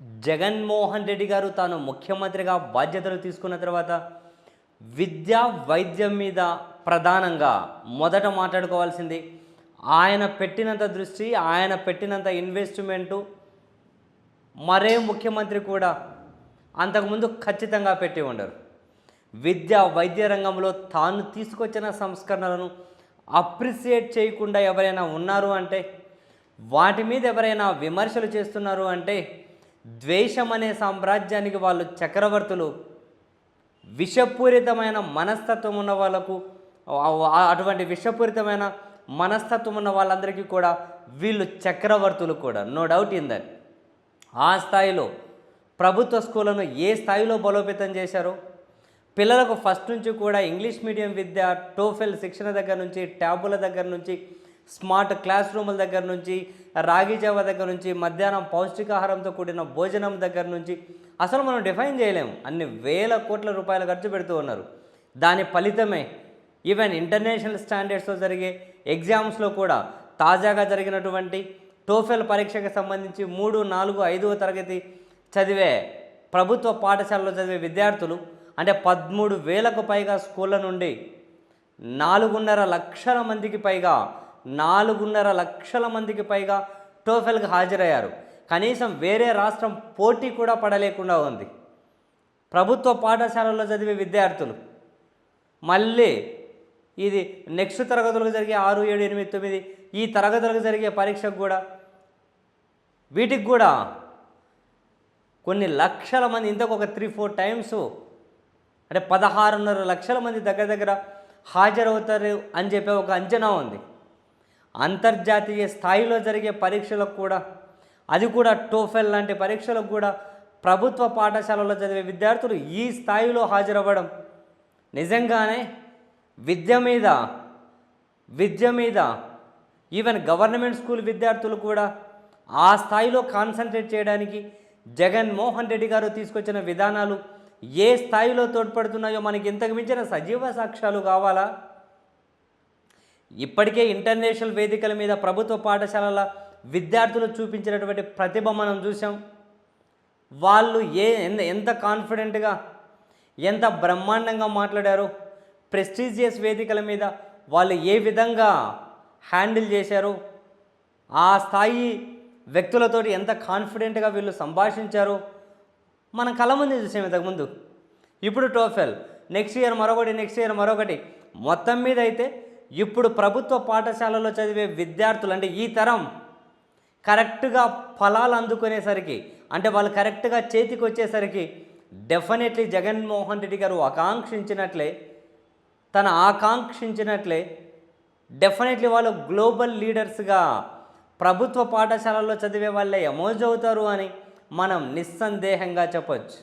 జగన్మోహన్ రెడ్డి గారు తాను ముఖ్యమంత్రిగా బాధ్యతలు తీసుకున్న తర్వాత విద్య వైద్యం మీద ప్రధానంగా మొదట మాట్లాడుకోవాల్సింది ఆయన పెట్టినంత దృష్టి ఆయన పెట్టినంత ఇన్వెస్ట్మెంటు మరే ముఖ్యమంత్రి కూడా అంతకుముందు ఖచ్చితంగా పెట్టి ఉండరు. విద్య వైద్య రంగంలో తాను తీసుకొచ్చిన సంస్కరణలను అప్రిసియేట్ చేయకుండా ఎవరైనా ఉన్నారు అంటే వాటి మీద ఎవరైనా విమర్శలు చేస్తున్నారు అంటే ద్వేషం అనే సామ్రాజ్యానికి వాళ్ళు చక్రవర్తులు విషపూరితమైన మనస్తత్వం ఉన్న వాళ్ళకు అటువంటి విషపూరితమైన మనస్తత్వం ఉన్న వాళ్ళందరికీ కూడా వీళ్ళు చక్రవర్తులు కూడా. నో డౌట్ ఇన్ దట్ ఆ స్థాయిలో ప్రభుత్వ స్కూళ్ళను ఏ స్థాయిలో బలోపేతం చేశారో పిల్లలకు ఫస్ట్ నుంచి కూడా ఇంగ్లీష్ మీడియం విద్య టోఫెల్ శిక్షణ దగ్గర నుంచి ట్యాబుల దగ్గర నుంచి స్మార్ట్ క్లాస్ రూముల దగ్గర నుంచి రాగి జావ దగ్గర నుంచి మధ్యాహ్నం పౌష్టికాహారంతో కూడిన భోజనం దగ్గర నుంచి అసలు మనం డిఫైన్ చేయలేము. అన్ని వేల కోట్ల రూపాయలు ఖర్చు పెడుతూ ఉన్నారు. దాని ఫలితమే ఈవెన్ ఇంటర్నేషనల్ స్టాండర్డ్స్తో జరిగే ఎగ్జామ్స్లో కూడా తాజాగా జరిగినటువంటి టోఫెల్ పరీక్షకు సంబంధించి మూడు నాలుగు ఐదవ తరగతి చదివే ప్రభుత్వ పాఠశాలలో చదివే విద్యార్థులు అంటే పదమూడు వేలకు పైగా స్కూళ్ళ నుండి నాలుగున్నర లక్షల మందికి పైగా నాలుగున్నర లక్షల మందికి పైగా టోఫెల్కి హాజరయ్యారు. కనీసం వేరే రాష్ట్రం పోటీ కూడా పడలేకుండా ఉంది. ప్రభుత్వ పాఠశాలల్లో చదివే విద్యార్థులు. మళ్ళీ ఇది నెక్స్ట్ తరగతులకు జరిగే ఆరు ఏడు ఎనిమిది తొమ్మిది ఈ తరగతులకు జరిగే పరీక్షకు కూడా వీటికి కూడా కొన్ని లక్షల మంది ఇంతకు ఒక త్రీ ఫోర్ టైమ్స్ అంటే పదహారున్నర లక్షల మంది దగ్గర దగ్గర హాజరవుతారు అని చెప్పే ఒక అంచనా ఉంది. అంతర్జాతీయ స్థాయిలో జరిగే పరీక్షలకు కూడా అది కూడా టోఫెల్ లాంటి పరీక్షలకు కూడా ప్రభుత్వ పాఠశాలలో చదివే విద్యార్థులు ఈ స్థాయిలో హాజరవ్వడం నిజంగానే విద్య మీద విద్య మీద ఈవెన్ గవర్నమెంట్ స్కూల్ విద్యార్థులు కూడా ఆ స్థాయిలో కాన్సన్ట్రేట్ చేయడానికి జగన్మోహన్ రెడ్డి గారు తీసుకొచ్చిన విధానాలు ఏ స్థాయిలో తోడ్పడుతున్నాయో మనకి ఇంతకు మించిన సజీవ సాక్ష్యాలు కావాలా? ఇప్పటికే ఇంటర్నేషనల్ వేదికల మీద ప్రభుత్వ పాఠశాలల విద్యార్థులు చూపించినటువంటి ప్రతిభ మనం చూసాం వాళ్ళు ఏ ఎంత ఎంత కాన్ఫిడెంట్గా ఎంత బ్రహ్మాండంగా మాట్లాడారు ప్రెస్టీజియస్ వేదికల మీద వాళ్ళు ఏ విధంగా హ్యాండిల్ చేశారు ఆ స్థాయి వ్యక్తులతోటి ఎంత కాన్ఫిడెంట్గా వీళ్ళు సంభాషించారో మన కళ్ళ ముందు చూసాం ఇంతకుముందు ఇప్పుడు టోఫెల్ నెక్స్ట్ ఇయర్ మరొకటి నెక్స్ట్ ఇయర్ మరొకటి. మొత్తం మీద అయితే ఇప్పుడు ప్రభుత్వ పాఠశాలలో చదివే విద్యార్థులు అంటే ఈ తరం కరెక్ట్గా ఫలాలు అందుకునేసరికి అంటే వాళ్ళు కరెక్ట్గా చేతికి వచ్చేసరికి డెఫినెట్లీ జగన్మోహన్ రెడ్డి గారు ఆకాంక్షించినట్లే తన ఆకాంక్షించినట్లే డెఫినెట్లీ వాళ్ళు గ్లోబల్ లీడర్స్గా ప్రభుత్వ పాఠశాలల్లో చదివే వాళ్ళే ఎమోజ్ అవుతారు అని మనం నిస్సందేహంగా చెప్పొచ్చు.